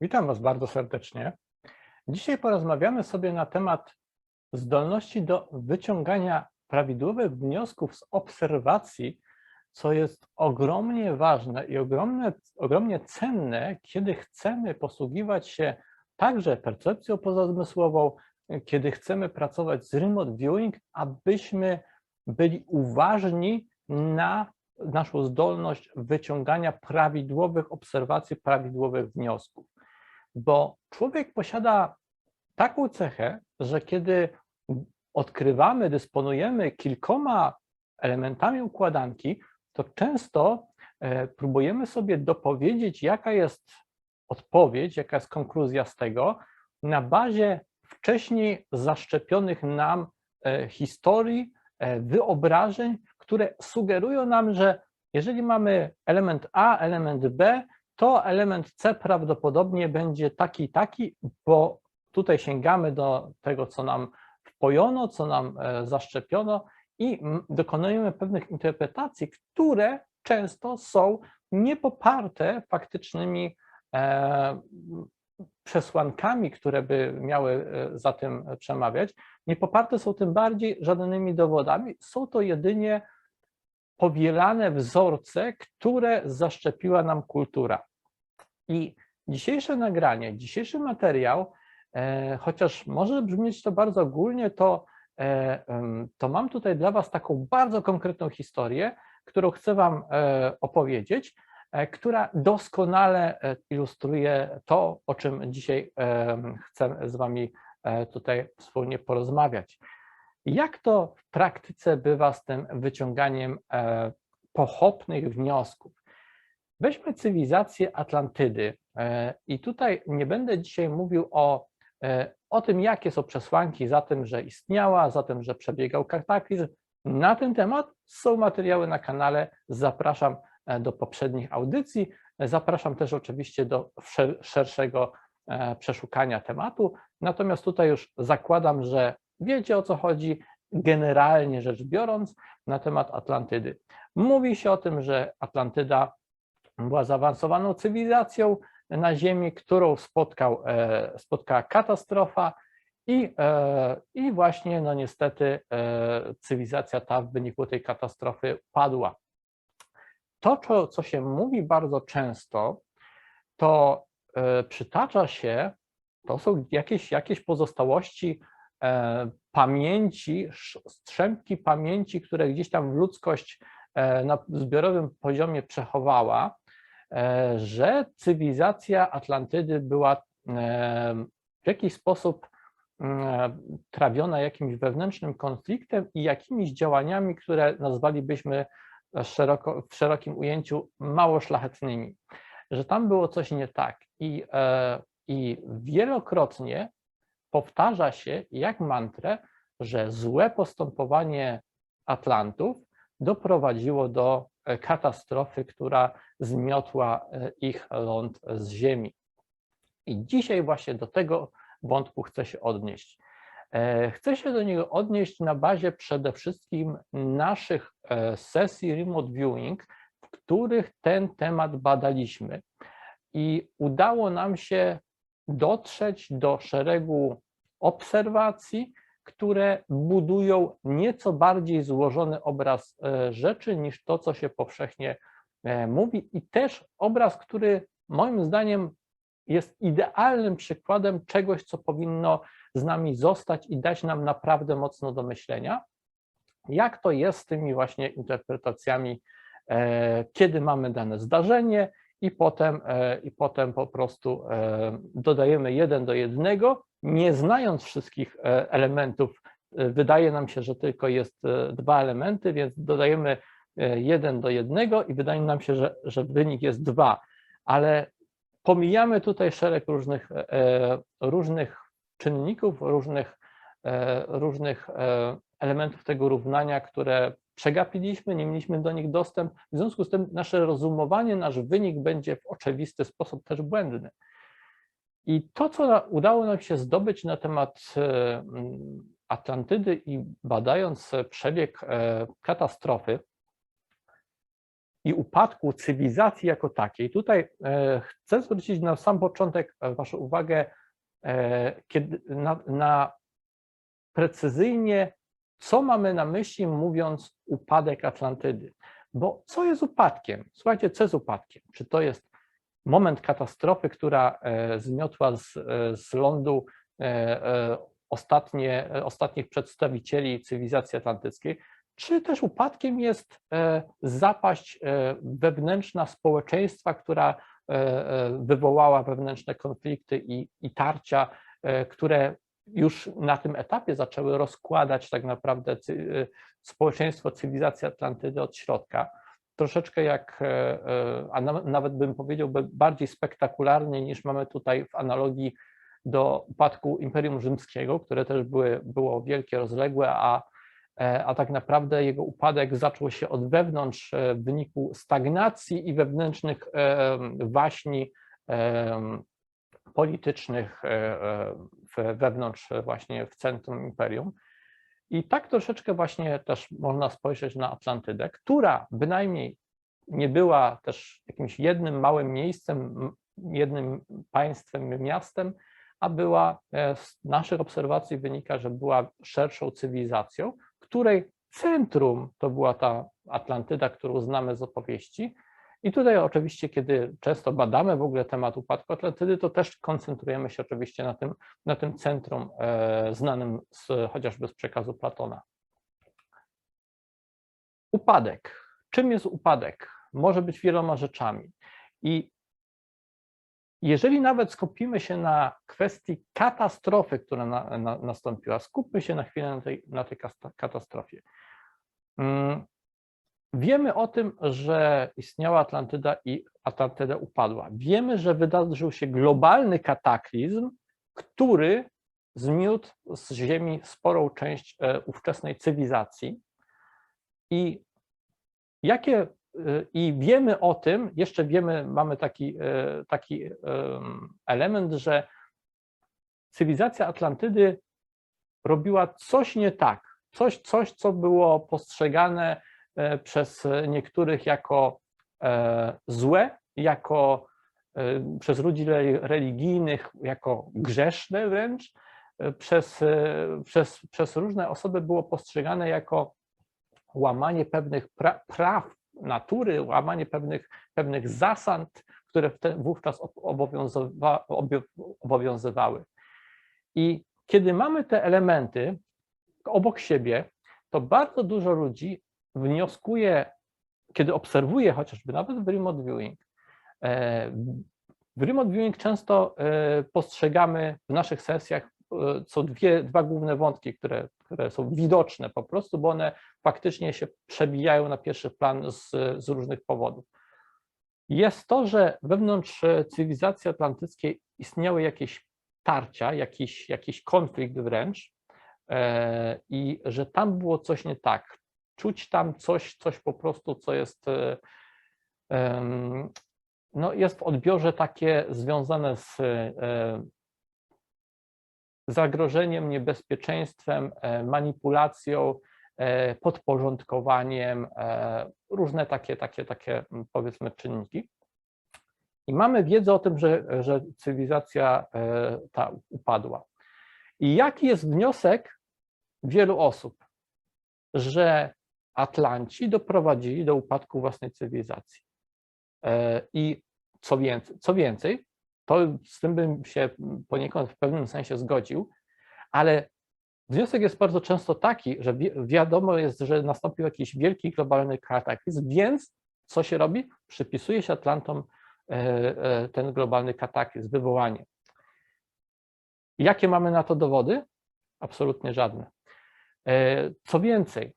Witam Was bardzo serdecznie. Dzisiaj porozmawiamy sobie na temat zdolności do wyciągania prawidłowych wniosków z obserwacji, co jest ogromnie ważne i ogromne, ogromnie cenne, kiedy chcemy posługiwać się także percepcją pozazmysłową, kiedy chcemy pracować z remote viewing, abyśmy byli uważni na naszą zdolność wyciągania prawidłowych obserwacji, prawidłowych wniosków. Bo człowiek posiada taką cechę, że kiedy odkrywamy, dysponujemy kilkoma elementami układanki, to często e, próbujemy sobie dopowiedzieć, jaka jest odpowiedź, jaka jest konkluzja z tego, na bazie wcześniej zaszczepionych nam e, historii, e, wyobrażeń, które sugerują nam, że jeżeli mamy element A, element B, to element C prawdopodobnie będzie taki taki, bo tutaj sięgamy do tego, co nam wpojono, co nam e, zaszczepiono i dokonujemy pewnych interpretacji, które często są niepoparte faktycznymi e, przesłankami, które by miały e, za tym przemawiać, nie poparte są tym bardziej żadnymi dowodami, są to jedynie powielane wzorce, które zaszczepiła nam kultura. I dzisiejsze nagranie, dzisiejszy materiał, e, chociaż może brzmieć to bardzo ogólnie, to, e, to mam tutaj dla Was taką bardzo konkretną historię, którą chcę Wam e, opowiedzieć, która doskonale ilustruje to, o czym dzisiaj chcę z Wami tutaj wspólnie porozmawiać. Jak to w praktyce bywa z tym wyciąganiem pochopnych wniosków? Weźmy cywilizację Atlantydy e, i tutaj nie będę dzisiaj mówił o, e, o tym, jakie są przesłanki za tym, że istniała, za tym, że przebiegał kataklizm. Na ten temat są materiały na kanale, zapraszam e, do poprzednich audycji, zapraszam też oczywiście do szerszego przeszukania tematu, natomiast tutaj już zakładam, że wiecie o co chodzi, generalnie rzecz biorąc, na temat Atlantydy. Mówi się o tym, że Atlantyda była zaawansowaną cywilizacją na Ziemi, którą spotkał, e, spotkała katastrofa i, e, i właśnie no niestety e, cywilizacja ta w wyniku tej katastrofy padła. To, co, co się mówi bardzo często, to przytacza się, to są jakieś, jakieś pozostałości pamięci, strzępki pamięci, które gdzieś tam ludzkość na zbiorowym poziomie przechowała, że cywilizacja Atlantydy była e, w jakiś sposób e, trawiona jakimś wewnętrznym konfliktem i jakimiś działaniami, które nazwalibyśmy szeroko, w szerokim ujęciu mało szlachetnymi, że tam było coś nie tak. I, i wielokrotnie powtarza się jak mantrę, że złe postępowanie Atlantów doprowadziło do E, katastrofy, która zmiotła e, ich ląd z ziemi. I dzisiaj właśnie do tego wątku chcę się odnieść. E, chcę się do niego odnieść na bazie przede wszystkim naszych sesji remote viewing, w których ten temat badaliśmy. I udało nam się dotrzeć do szeregu obserwacji, które budują nieco bardziej złożony obraz e, rzeczy niż to, co się powszechnie e, mówi, i też obraz, który moim zdaniem jest idealnym przykładem czegoś, co powinno z nami zostać i dać nam naprawdę mocno do myślenia. Jak to jest z tymi właśnie interpretacjami, e, kiedy mamy dane zdarzenie, i potem, i potem po prostu dodajemy jeden do jednego nie znając wszystkich e, elementów, e, wydaje nam się, że tylko jest e, dwa elementy, więc dodajemy jeden do jednego i wydaje nam się, że, że wynik jest dwa, ale pomijamy tutaj szereg różnych, różnych czynników, różnych, różnych elementów tego równania, które przegapiliśmy, nie mieliśmy do nich dostęp, w związku z tym nasze rozumowanie, nasz wynik będzie w oczywisty sposób też błędny. I to, co udało nam się zdobyć na temat e, Atlantydy i badając przebieg e, katastrofy, i upadku cywilizacji jako takiej. Tutaj e, chcę zwrócić na sam początek e, Waszą uwagę e, na, na precyzyjnie, co mamy na myśli, mówiąc upadek Atlantydy. Bo co jest upadkiem? Słuchajcie, co jest upadkiem? Czy to jest moment katastrofy, która zmiotła z, z lądu ostatnie, ostatnich przedstawicieli cywilizacji atlantyckiej, czy też upadkiem jest e, zapaść e, wewnętrzna społeczeństwa, która e, wywołała wewnętrzne konflikty i, i tarcia, które już na tym etapie zaczęły rozkładać tak naprawdę społeczeństwo cywilizacji Atlantydy od środka. Troszeczkę jak, a nawet bym powiedział, bardziej spektakularnie niż mamy tutaj w analogii do upadku Imperium Rzymskiego, które też były, było wielkie, rozległe, a a tak naprawdę jego upadek zaczął się od wewnątrz e, w wyniku stagnacji i wewnętrznych e, waśni politycznych wewnątrz właśnie w centrum imperium. I tak troszeczkę właśnie też można spojrzeć na Atlantydę, która bynajmniej nie była też jakimś jednym małym miejscem, jednym państwem, miastem, a była z naszych obserwacji wynika, że była szerszą cywilizacją, której centrum to była ta Atlantyda, którą znamy z opowieści. I tutaj oczywiście, kiedy często badamy w ogóle temat upadku Atlantydy, to też koncentrujemy się oczywiście na tym, na tym centrum e, znanym z, chociażby z przekazu Platona. Upadek. Czym jest upadek? Może być wieloma rzeczami. I jeżeli nawet skupimy się na kwestii katastrofy, która na, na, nastąpiła, skupmy się na chwilę na tej, na tej katastrofie. Mm, wiemy o tym, że istniała Atlantyda i Atlantyda upadła. Wiemy, że wydarzył się globalny kataklizm, który zmiótł z Ziemi sporą część e, ówczesnej cywilizacji. I jakie i wiemy o tym, jeszcze wiemy, mamy taki, e, taki element, że cywilizacja Atlantydy robiła coś nie tak, coś, coś co było postrzegane e, przez niektórych jako e, złe, jako przez ludzi religijnych jako grzeszne wręcz, przez, przez, przez różne osoby było postrzegane jako łamanie pewnych pra, praw natury, łamanie pewnych, pewnych zasad, które wówczas obowiązywa, obowiązywały. I kiedy mamy te elementy obok siebie, to bardzo dużo ludzi wnioskuje, kiedy obserwuje chociażby nawet w remote viewing, e, w remote viewing często e, postrzegamy w naszych sesjach są dwie, dwa główne wątki, które, które są widoczne po prostu, bo one faktycznie się przebijają na pierwszy plan z, z różnych powodów. Jest to, że wewnątrz cywilizacji atlantyckiej istniały jakieś tarcia, jakiś, jakiś konflikt wręcz e, i że tam było coś nie tak. Czuć tam coś, coś po prostu, co jest, e, no jest w odbiorze takie związane z e, zagrożeniem, niebezpieczeństwem, e, manipulacją, e, podporządkowaniem, e, różne takie, takie, takie powiedzmy czynniki. I mamy wiedzę o tym, że, że cywilizacja ta upadła. I jaki jest wniosek wielu osób? Że Atlanci doprowadzili do upadku własnej cywilizacji. I co więcej, co więcej to z tym bym się poniekąd w pewnym sensie zgodził, ale wniosek jest bardzo często taki, że wi wiadomo jest, że nastąpił jakiś wielki globalny kataklizm, więc co się robi? Przypisuje się Atlantom e, e, ten globalny kataklizm, wywołanie. Jakie mamy na to dowody? Absolutnie żadne. E, co więcej,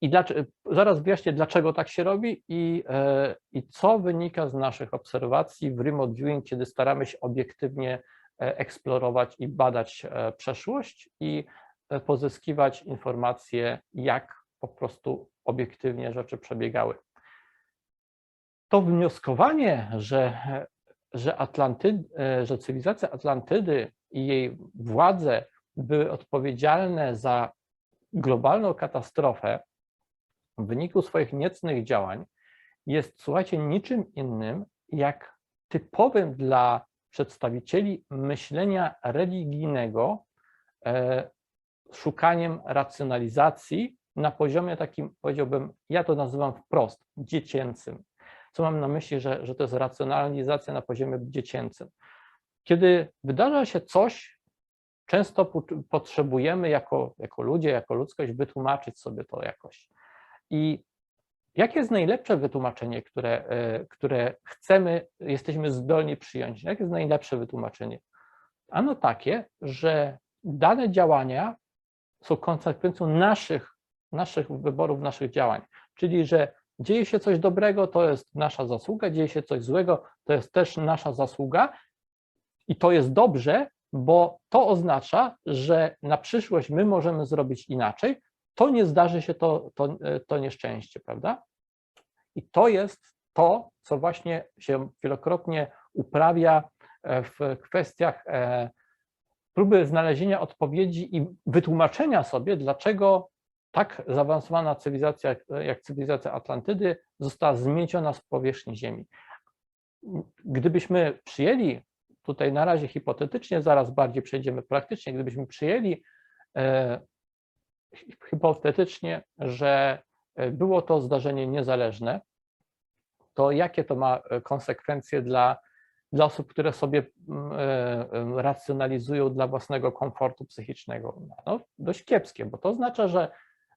i dlaczego, zaraz wyjaśnię, dlaczego tak się robi i, e, i co wynika z naszych obserwacji w remote viewing, kiedy staramy się obiektywnie e, eksplorować i badać e, przeszłość i pozyskiwać informacje, jak po prostu obiektywnie rzeczy przebiegały. To wnioskowanie, że, że, Atlanty, że cywilizacja Atlantydy i jej władze były odpowiedzialne za globalną katastrofę, w wyniku swoich niecnych działań jest, słuchajcie, niczym innym jak typowym dla przedstawicieli myślenia religijnego e, szukaniem racjonalizacji na poziomie takim, powiedziałbym, ja to nazywam wprost, dziecięcym. Co mam na myśli, że, że to jest racjonalizacja na poziomie dziecięcym? Kiedy wydarza się coś, często potrzebujemy jako, jako ludzie, jako ludzkość wytłumaczyć sobie to jakoś. I jakie jest najlepsze wytłumaczenie, które, e, które chcemy, jesteśmy zdolni przyjąć? Jakie jest najlepsze wytłumaczenie? Ano takie, że dane działania są konsekwencją naszych, naszych wyborów, naszych działań. Czyli, że dzieje się coś dobrego, to jest nasza zasługa, dzieje się coś złego, to jest też nasza zasługa i to jest dobrze, bo to oznacza, że na przyszłość my możemy zrobić inaczej, to nie zdarzy się to, to, to nieszczęście, prawda? I to jest to, co właśnie się wielokrotnie uprawia e, w kwestiach e, próby znalezienia odpowiedzi i wytłumaczenia sobie, dlaczego tak zaawansowana cywilizacja jak cywilizacja Atlantydy została zmieciona z powierzchni Ziemi. Gdybyśmy przyjęli, tutaj na razie hipotetycznie, zaraz bardziej przejdziemy praktycznie, gdybyśmy przyjęli e, hipotetycznie, że e, było to zdarzenie niezależne, to jakie to ma e, konsekwencje dla dla osób, które sobie mm, e, racjonalizują dla własnego komfortu psychicznego. No, dość kiepskie, bo to oznacza, że,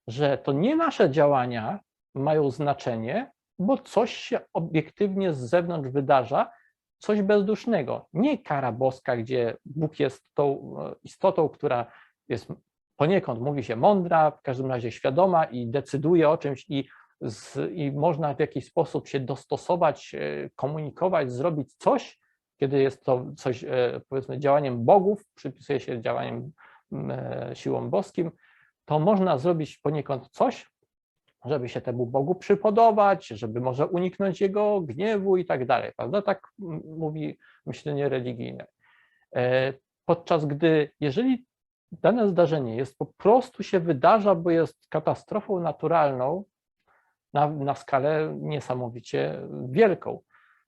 że to nie nasze działania mają znaczenie, bo coś się obiektywnie z zewnątrz wydarza, coś bezdusznego. Nie kara boska, gdzie Bóg jest tą istotą, która jest poniekąd, mówi się, mądra, w każdym razie świadoma i decyduje o czymś i, z, i można w jakiś sposób się dostosować, e, komunikować, zrobić coś, kiedy jest to coś, e, powiedzmy, działaniem bogów, przypisuje się działaniem e, siłom boskim, to można zrobić poniekąd coś, żeby się temu Bogu przypodobać, żeby może uniknąć jego gniewu i tak dalej, prawda? Tak mówi myślenie religijne. Podczas gdy, jeżeli dane zdarzenie jest po prostu się wydarza, bo jest katastrofą naturalną na, na skalę niesamowicie wielką,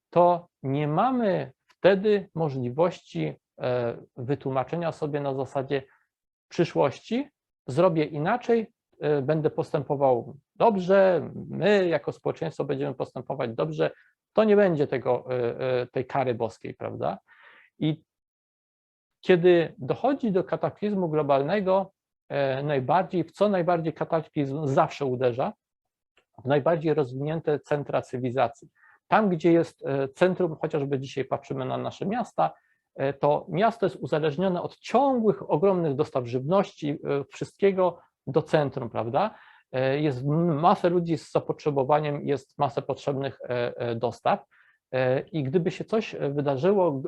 to nie mamy wtedy możliwości e, wytłumaczenia sobie na zasadzie przyszłości, zrobię inaczej, e, będę postępował dobrze, my jako społeczeństwo będziemy postępować dobrze, to nie będzie tego, e, tej kary boskiej, prawda? I kiedy dochodzi do kataklizmu globalnego, najbardziej, w co najbardziej kataklizm zawsze uderza? W najbardziej rozwinięte centra cywilizacji. Tam, gdzie jest e, centrum, chociażby dzisiaj patrzymy na nasze miasta, e, to miasto jest uzależnione od ciągłych, ogromnych dostaw żywności, e, wszystkiego do centrum, prawda? Jest masę ludzi z zapotrzebowaniem, jest masę potrzebnych dostaw. I gdyby się coś wydarzyło,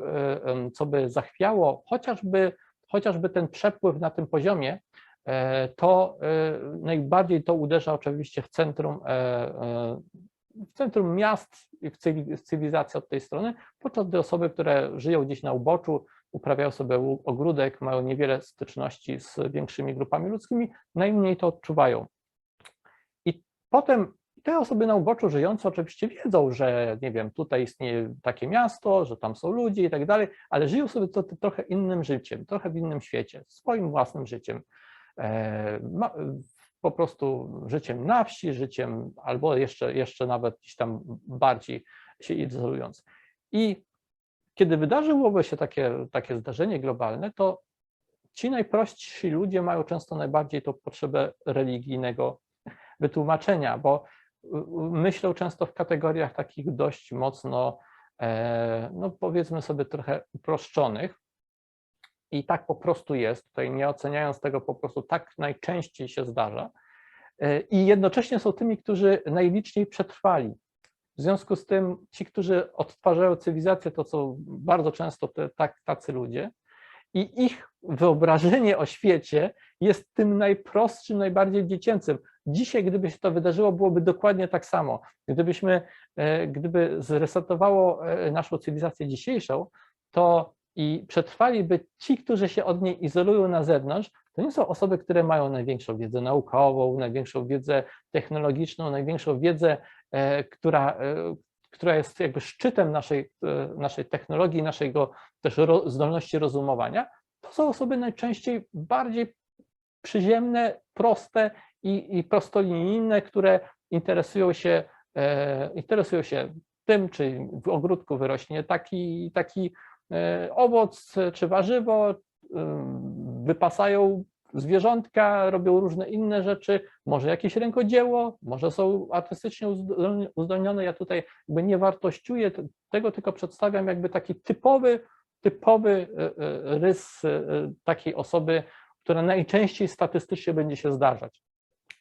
co by zachwiało chociażby, chociażby ten przepływ na tym poziomie, to najbardziej to uderza oczywiście w centrum w centrum miast i w cywilizacji od tej strony, podczas gdy osoby, które żyją gdzieś na uboczu, uprawiają sobie ogródek, mają niewiele styczności z większymi grupami ludzkimi, najmniej to odczuwają. I potem te osoby na uboczu żyjące oczywiście wiedzą, że nie wiem, tutaj istnieje takie miasto, że tam są ludzie i tak dalej, ale żyją sobie to, to trochę innym życiem, trochę w innym świecie, swoim własnym życiem. E, po prostu życiem na wsi, życiem albo jeszcze, jeszcze nawet gdzieś tam bardziej się izolując. I kiedy wydarzyłoby się takie, takie zdarzenie globalne, to ci najprostsi ludzie mają często najbardziej tą potrzebę religijnego wytłumaczenia, bo myślą często w kategoriach takich dość mocno, e, no powiedzmy sobie trochę uproszczonych, i tak po prostu jest, tutaj nie oceniając tego po prostu, tak najczęściej się zdarza. E, I jednocześnie są tymi, którzy najliczniej przetrwali. W związku z tym ci, którzy odtwarzają cywilizację, to są bardzo często te, tak, tacy ludzie. I ich wyobrażenie o świecie jest tym najprostszym, najbardziej dziecięcym. Dzisiaj, gdyby się to wydarzyło, byłoby dokładnie tak samo. Gdybyśmy, e, gdyby zresetowało e, naszą cywilizację dzisiejszą, to i przetrwaliby ci, którzy się od niej izolują na zewnątrz, to nie są osoby, które mają największą wiedzę naukową, największą wiedzę technologiczną, największą wiedzę, e, która, która jest jakby szczytem naszej, naszej technologii, naszego też zdolności rozumowania. To są osoby najczęściej bardziej przyziemne, proste i, i prostolinijne, które interesują się, e, interesują się tym, czy w ogródku wyrośnie taki, taki e, owoc czy warzywo, wypasają zwierzątka, robią różne inne rzeczy, może jakieś rękodzieło, może są artystycznie uzdolnione. Ja tutaj jakby nie wartościuję tego, tylko przedstawiam jakby taki typowy, typowy e, e, rys e, takiej osoby, która najczęściej statystycznie będzie się zdarzać.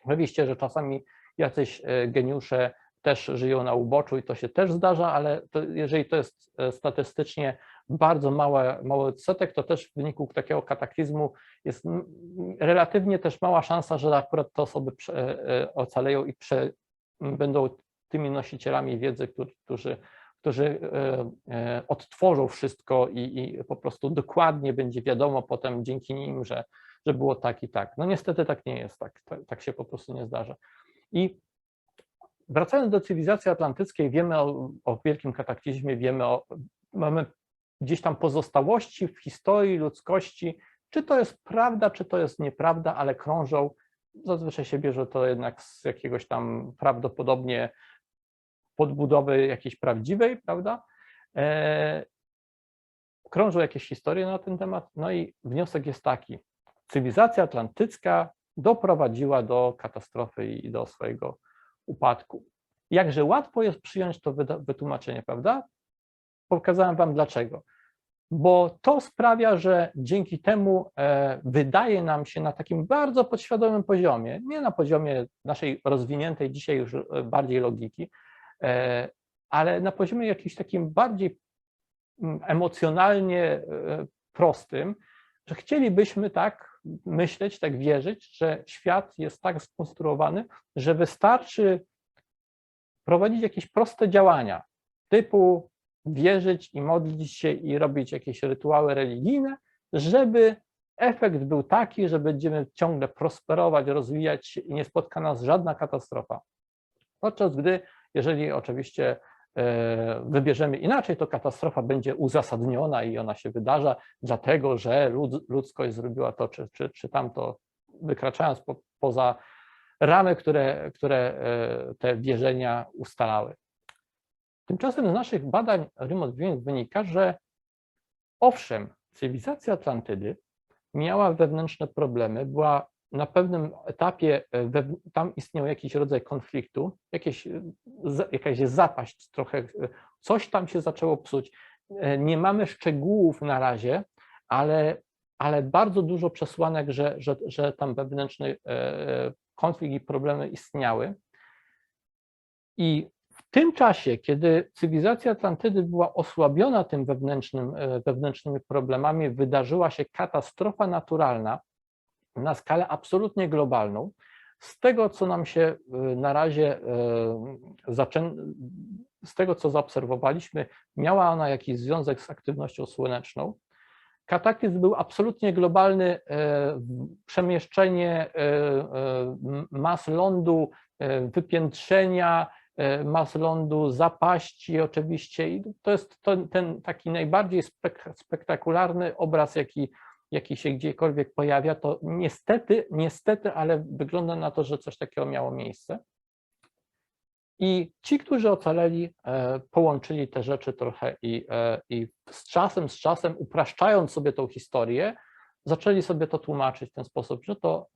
Oczywiście, że czasami jacyś geniusze też żyją na uboczu i to się też zdarza, ale to, jeżeli to jest statystycznie bardzo małe, mały odsetek, to też w wyniku takiego kataklizmu jest relatywnie też mała szansa, że akurat te osoby e, ocaleją i prze, będą tymi nosicielami wiedzy, którzy, którzy e, e, odtworzą wszystko i, i po prostu dokładnie będzie wiadomo potem dzięki nim, że, że było tak i tak. No niestety tak nie jest, tak, tak, tak się po prostu nie zdarza. I wracając do cywilizacji atlantyckiej, wiemy o, o wielkim kataklizmie, wiemy o, mamy gdzieś tam pozostałości w historii ludzkości, czy to jest prawda, czy to jest nieprawda, ale krążą. Zazwyczaj się bierze to jednak z jakiegoś tam prawdopodobnie podbudowy jakiejś prawdziwej, prawda? E, krążą jakieś historie na ten temat, no i wniosek jest taki. Cywilizacja atlantycka doprowadziła do katastrofy i do swojego upadku. Jakże łatwo jest przyjąć to wytłumaczenie, prawda? Pokazałem Wam dlaczego bo to sprawia, że dzięki temu e, wydaje nam się na takim bardzo podświadomym poziomie, nie na poziomie naszej rozwiniętej dzisiaj już e, bardziej logiki, e, ale na poziomie jakimś takim bardziej mm, emocjonalnie prostym, że chcielibyśmy tak myśleć, tak wierzyć, że świat jest tak skonstruowany, że wystarczy prowadzić jakieś proste działania typu wierzyć i modlić się i robić jakieś rytuały religijne, żeby efekt był taki, że będziemy ciągle prosperować, rozwijać się i nie spotka nas żadna katastrofa. Podczas gdy, jeżeli oczywiście wybierzemy inaczej, to katastrofa będzie uzasadniona i ona się wydarza, dlatego że ludzkość zrobiła to czy, czy, czy tamto, wykraczając po, poza ramy, które, które e, te wierzenia ustalały. Tymczasem z naszych badań remote viewing wynika, że owszem, cywilizacja Atlantydy miała wewnętrzne problemy, była na pewnym etapie, e, tam istniał jakiś rodzaj konfliktu, jakieś, e, jakaś zapaść trochę, e, coś tam się zaczęło psuć. Nie mamy szczegółów na razie, ale, ale bardzo dużo przesłanek, że, że, że tam wewnętrzny konflikt i problemy istniały. I w tym czasie, kiedy cywilizacja Atlantydy była osłabiona tym wewnętrznym, wewnętrznymi problemami, wydarzyła się katastrofa naturalna na skalę absolutnie globalną. Z tego, co nam się e, na razie zaczę... z tego, co zaobserwowaliśmy, miała ona jakiś związek z aktywnością słoneczną. Kataklizm był absolutnie globalny, przemieszczenie mas lądu, wypiętrzenia, mas lądu, zapaści oczywiście i to jest ten taki najbardziej spek spektakularny obraz, jaki, jaki się gdziekolwiek pojawia, to niestety, niestety, ale wygląda na to, że coś takiego miało miejsce. I ci, którzy ocaleli, e, połączyli te rzeczy trochę i, e, i z czasem, z czasem, upraszczając sobie tą historię, zaczęli sobie to tłumaczyć w ten sposób, że to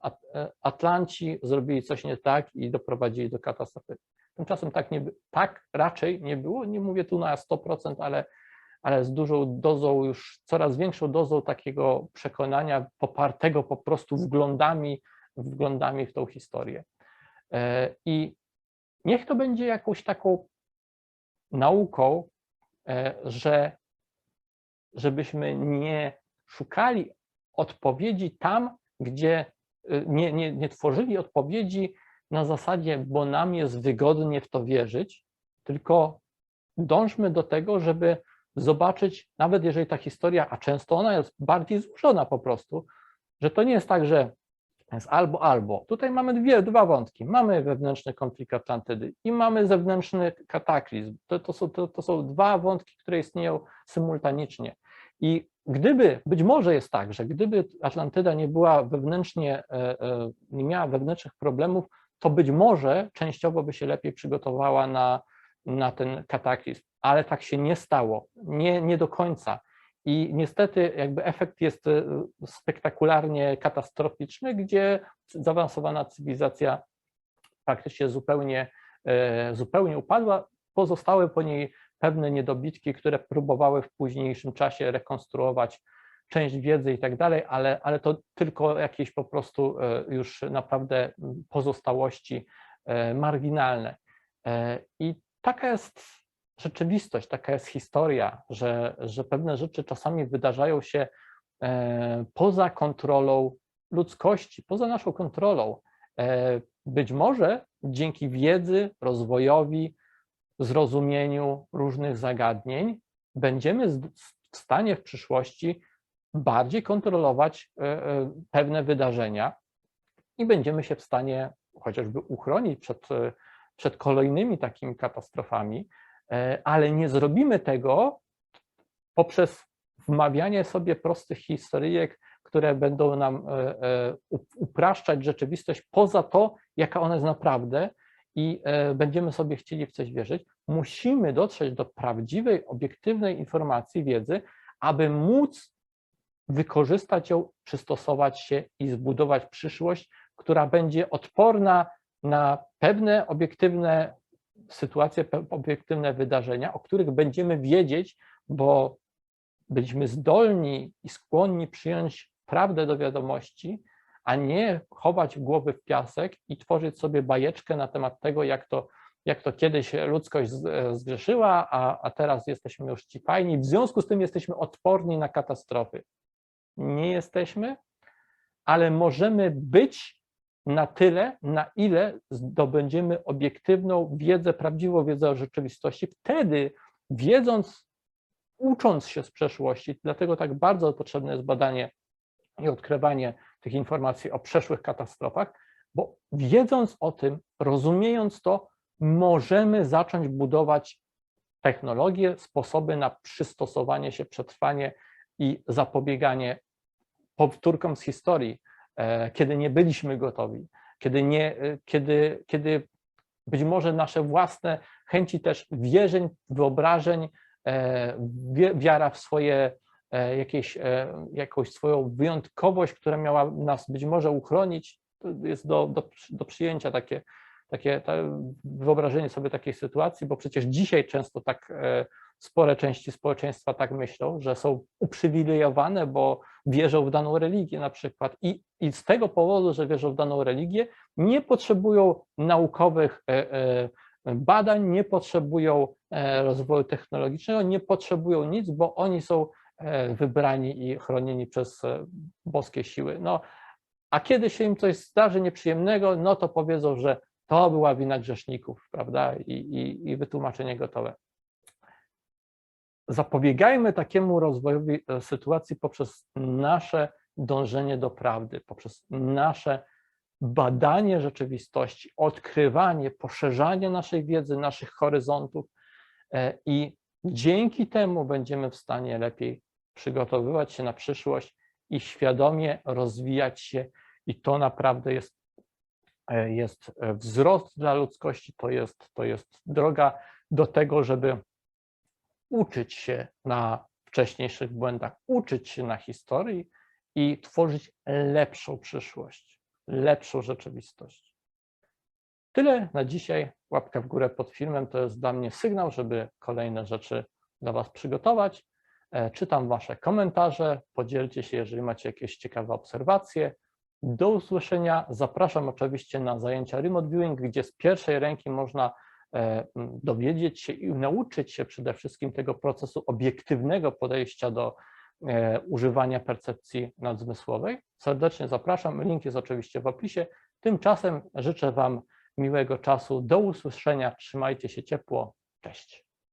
Atlanci zrobili coś nie tak i doprowadzili do katastrofy. Tymczasem tak, nie, tak raczej nie było. Nie mówię tu na 100%, ale, ale z dużą dozą, już coraz większą dozą takiego przekonania popartego po prostu wglądami, wglądami w tą historię. E, I niech to będzie jakąś taką nauką, e, że żebyśmy nie szukali odpowiedzi tam, gdzie e, nie, nie, nie tworzyli odpowiedzi na zasadzie, bo nam jest wygodnie w to wierzyć, tylko dążmy do tego, żeby zobaczyć, nawet jeżeli ta historia, a często ona jest bardziej złożona po prostu, że to nie jest tak, że jest albo, albo. Tutaj mamy dwie, dwa wątki. Mamy wewnętrzny konflikt Atlantydy i mamy zewnętrzny kataklizm. To, to, są, to, to są dwa wątki, które istnieją symultanicznie. I gdyby, być może jest tak, że gdyby Atlantyda nie była wewnętrznie, e, e, nie miała wewnętrznych problemów, to być może częściowo by się lepiej przygotowała na, na ten kataklizm, ale tak się nie stało, nie, nie do końca. I niestety jakby efekt jest e, spektakularnie katastroficzny, gdzie zaawansowana cywilizacja praktycznie zupełnie, zupełnie upadła, pozostały po niej pewne niedobitki, które próbowały w późniejszym czasie rekonstruować część wiedzy i tak dalej, ale, ale to tylko jakieś po prostu e, już naprawdę pozostałości e, marginalne. E, I taka jest rzeczywistość, taka jest historia, że, że pewne rzeczy czasami wydarzają się poza kontrolą ludzkości, poza naszą kontrolą. Być może dzięki wiedzy, rozwojowi, zrozumieniu różnych zagadnień będziemy w stanie w przyszłości bardziej kontrolować e, e, pewne wydarzenia i będziemy się w stanie chociażby uchronić przed, e, przed kolejnymi takimi katastrofami, ale nie zrobimy tego poprzez wmawianie sobie prostych historyjek, które będą nam upraszczać rzeczywistość poza to, jaka ona jest naprawdę, i e, będziemy sobie chcieli w coś wierzyć, musimy dotrzeć do prawdziwej, obiektywnej informacji, wiedzy, aby móc wykorzystać ją, przystosować się i zbudować przyszłość, która będzie odporna na pewne obiektywne sytuacje, obiektywne wydarzenia, o których będziemy wiedzieć, bo byliśmy zdolni i skłonni przyjąć prawdę do wiadomości, a nie chować głowy w piasek i tworzyć sobie bajeczkę na temat tego, jak to, jak to kiedyś ludzkość zgrzeszyła, a, a teraz jesteśmy już ci fajni, w związku z tym jesteśmy odporni na katastrofy. Nie jesteśmy, ale możemy być na tyle, na ile zdobędziemy obiektywną wiedzę, prawdziwą wiedzę o rzeczywistości. Wtedy, wiedząc, ucząc się z przeszłości, dlatego tak bardzo potrzebne jest badanie i odkrywanie tych informacji o przeszłych katastrofach, bo wiedząc o tym, rozumiejąc to, możemy zacząć budować technologie, sposoby na przystosowanie się, przetrwanie i zapobieganie powtórkom z historii, kiedy nie byliśmy gotowi, kiedy, nie, e, kiedy, kiedy być może nasze własne chęci też wierzeń, wyobrażeń, e, wiara w swoje E, jakieś, e, jakąś swoją wyjątkowość, która miała nas być może uchronić, to jest do, do, do przyjęcia takie, takie wyobrażenie sobie takiej sytuacji, bo przecież dzisiaj często tak e, spore części społeczeństwa tak myślą, że są uprzywilejowane, bo wierzą w daną religię na przykład i, i z tego powodu, że wierzą w daną religię, nie potrzebują naukowych badań, nie potrzebują rozwoju technologicznego, nie potrzebują nic, bo oni są E, wybrani i chronieni przez e, boskie siły. No, a kiedy się im coś zdarzy nieprzyjemnego, no to powiedzą, że to była wina grzeszników, prawda? I, i, i wytłumaczenie gotowe. Zapobiegajmy takiemu rozwojowi e, sytuacji poprzez nasze dążenie do prawdy, poprzez nasze badanie rzeczywistości, odkrywanie, poszerzanie naszej wiedzy, naszych horyzontów i dzięki temu będziemy w stanie lepiej przygotowywać się na przyszłość i świadomie rozwijać się. I to naprawdę jest, e, jest e, wzrost dla ludzkości, to jest, to jest droga do tego, żeby uczyć się na wcześniejszych błędach, uczyć się na historii i tworzyć lepszą przyszłość, lepszą rzeczywistość. Tyle na dzisiaj. Łapka w górę pod filmem to jest dla mnie sygnał, żeby kolejne rzeczy dla Was przygotować. E, czytam Wasze komentarze, podzielcie się, jeżeli macie jakieś ciekawe obserwacje. Do usłyszenia. Zapraszam oczywiście na zajęcia Remote Viewing, gdzie z pierwszej ręki można dowiedzieć się i nauczyć się przede wszystkim tego procesu obiektywnego podejścia do e, używania percepcji nadzmysłowej. Serdecznie zapraszam. Link jest oczywiście w opisie. Tymczasem życzę Wam miłego czasu. Do usłyszenia. Trzymajcie się ciepło. Cześć.